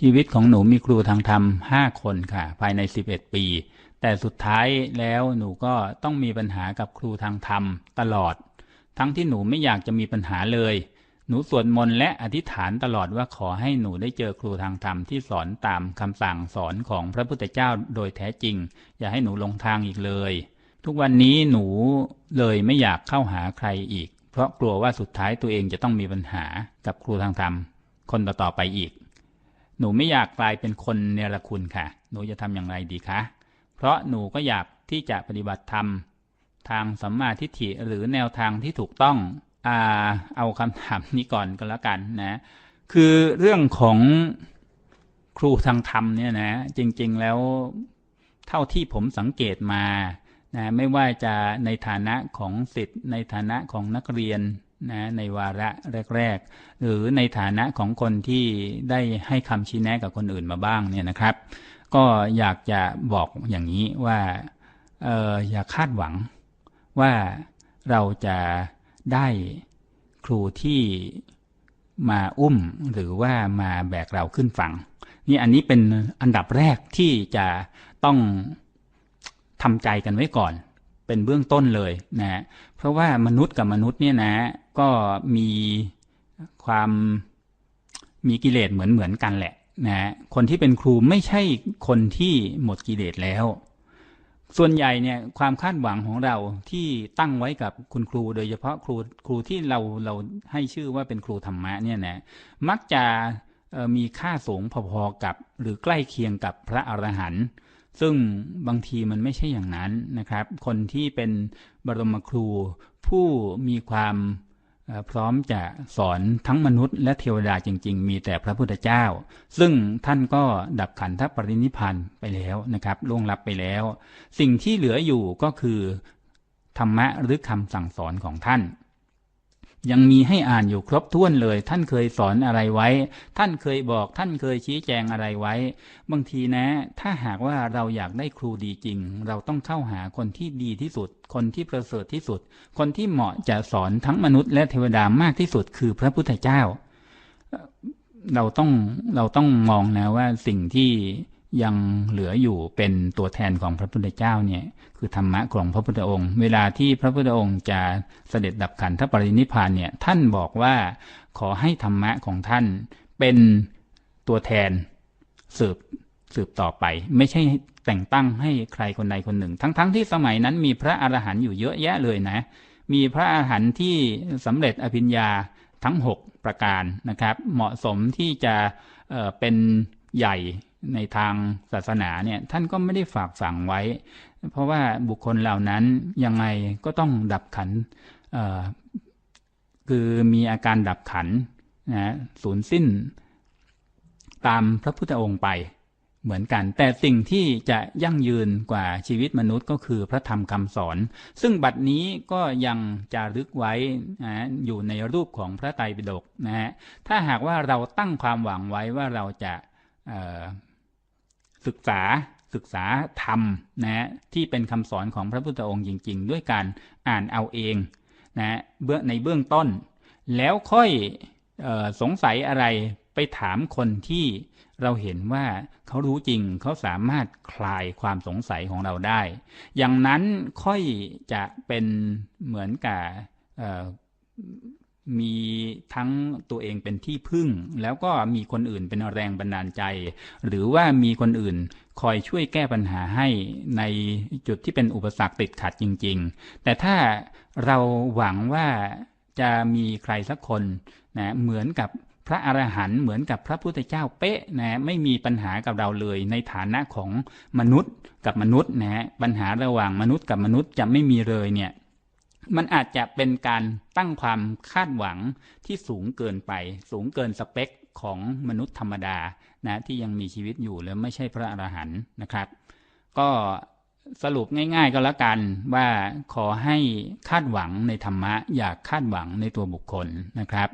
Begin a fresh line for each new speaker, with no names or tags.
ชีวิตของหนูมีครูทางธรรมห้าคนค่ะ ภายใน11ปี แต่สุดท้ายแล้วหนูก็ต้องมีปัญหากับครูทางธรรมตลอด ทั้งที่หนูไม่อยากจะมีปัญหาเลย หนูสวดมนต์และอธิษฐานตลอดว่าขอให้หนูได้เจอครูทางธรรมที่สอนตามคำสั่งสอนของพระพุทธเจ้าโดยแท้จริง อย่าให้หนูลงทางอีกเลย ทุกวันนี้หนูเลยไม่อยากเข้าหาใครอีก เพราะกลัวว่าสุดท้ายตัวเองจะต้องมีปัญหากับครูทางธรรม คนต่อๆไปอีก หนูไม่อยากกลายเป็นคนเนรคุณค่ะ หนูจะทำอย่างไรดีคะ เพราะหนูก็อยากที่จะปฏิบัติธรรม ทางสัมมาทิฏฐิหรือแนวทางที่ถูกต้องอ่าเอาคำถามนี้ก่อนก็แล้วกันนะ คือเรื่องของครูทางธรรมเนี่ยนะ จริง ๆแล้วเท่าที่ผมสังเกตมานะไม่ว่าจะในฐานะของสิทธิ์ในฐานะของนักเรียน นะในวาระแรก ๆ หรือในฐานะของคนที่ได้ให้คำชี้แนะกับคนอื่นมาบ้างเนี่ยนะครับ ก็อยากจะบอกอย่างนี้ว่าอออย่าคาดหวังว่าเราจะได้ครูที่มาอุ้มหรือว่ามาแบกเราขึ้นฝั่งนี่อันนี้เป็นอันดับแรกที่จะต้องทำใจกันไว้ก่อน เป็นเบื้องต้นเลยนะเพราะว่ามนุษย์กับมนุษย์เนี่ยนะ ก็มีความมีกิเลสเหมือนเหมือนกันแหละนะคนที่เป็นครูไม่ใช่คนที่หมดกิเลสแล้ว ส่วนใหญ่เนี่ยความคาดหวังของเราที่ตั้งไว้กับคุณครู โดยเฉพาะครูครูที่เราเราให้ชื่อว่าเป็นครูธรรมะเนี่ยนะมักจะมีค่าสูงพอๆกับ หรือใกล้เคียงกับพระอรหันต์ ซึ่งบางทีมันไม่ใช่อย่างนั้นนะครับ คนที่เป็นบรมครู ผู้มีความพร้อมจะสอนทั้งมนุษย์และเทวดาจริง ๆ มีแต่พระพุทธเจ้า ซึ่งท่านก็ดับขันธปรินิพานไปแล้วนะครับล่วงลับไปแล้ว สิ่งที่เหลืออยู่ก็คือธรรมะหรือคำสั่งสอนของท่าน ยังมีให้อ่านอยู่ครบถ้วนเลย ท่านเคยสอนอะไรไว้ ท่านเคยบอก ท่านเคยชี้แจงอะไรไว้ บางทีนะ ถ้าหากว่าเราอยากได้ครูดีจริง เราต้องเข้าหาคนที่ดีที่สุด คนที่ประเสริฐที่สุด คนที่เหมาะจะสอนทั้งมนุษย์และเทวดามากที่สุดคือพระพุทธเจ้า เราต้องเราต้องมองนะว่าสิ่งที่ ยังเหลืออยู่เป็นตัวแทนของพระพุทธเจ้าเนี่ยคือธรรมะของพระพุทธองค์ เวลาที่พระพุทธองค์จะเสด็จดับขันธปรินิพานเนี่ยท่านบอกว่าขอให้ธรรมะของท่านเป็นตัวแทนสืบสืบต่อไป ไม่ใช่แต่งตั้งให้ใครคนใดคนหนึ่ง ทั้งๆทที่สมัยนั้นมีพระอรหันต์อยู่เยอะแยะเลยนะ มีพระอรหันต์ที่สำเร็จอภิญญาทั้ง 6 ประการนะครับ เหมาะสมที่จะเเป็นใหญ่ในทางศาสนาเนี่ยท่านก็ไม่ได้ฝากฝังไว้ เพราะว่าบุคคลเหล่านั้นยังไงก็ต้องดับขันคือมีอาการดับขันนะสูญสิ้น ตามพระพุทธองค์ไปเหมือนกัน แต่สิ่งที่จะยั่งยืนกว่าชีวิตมนุษย์ก็คือพระธรรมคำสอน ซึ่งบัดนี้ก็ยังจารึกไว้นะอยู่ในรูปของพระไตรปิฎกนะฮะถ้าหากว่าเราตั้งความหวังไว้ว่าเราจะ ศึกษาศึกษาธรรมนะที่เป็นคำสอนของพระพุทธองค์จริง ๆ ด้วยการอ่านเอาเองนะเบื้องในเบื้องต้น แล้วค่อยออสงสัยอะไรไปถามคนที่เราเห็นว่าเขารู้จริงเขาสามารถคลายความสงสัยของเราได้ อย่างนั้นค่อยจะเป็นเหมือนกับ มีทั้งตัวเองเป็นที่พึ่ง แล้วก็มีคนอื่นเป็นแรงบันดาลใจ หรือว่ามีคนอื่นคอยช่วยแก้ปัญหาให้ในจุดที่เป็นอุปสรรคติดขัดจริง ๆ แต่ถ้าเราหวังว่าจะมีใครสักคนนะเหมือนกับพระอรหันต์เหมือนกับพระพุทธเจ้าเป๊ะนะไม่มีปัญหากับเราเลย ในฐานะของมนุษย์กับมนุษย์นะปัญหาระหว่างมนุษย์กับมนุษย์จะไม่มีเลยเนี่ย มันอาจจะเป็นการตั้งความคาดหวังที่สูงเกินไป สูงเกินสเปคของมนุษย์ธรรมดานะที่ยังมีชีวิตอยู่แล้วไม่ใช่พระอรหันต์นะครับ ก็สรุปง่ายๆก็แล้วกันว่าขอให้คาดหวังในธรรมะ อย่าคาดหวังในตัวบุคคลนะครับ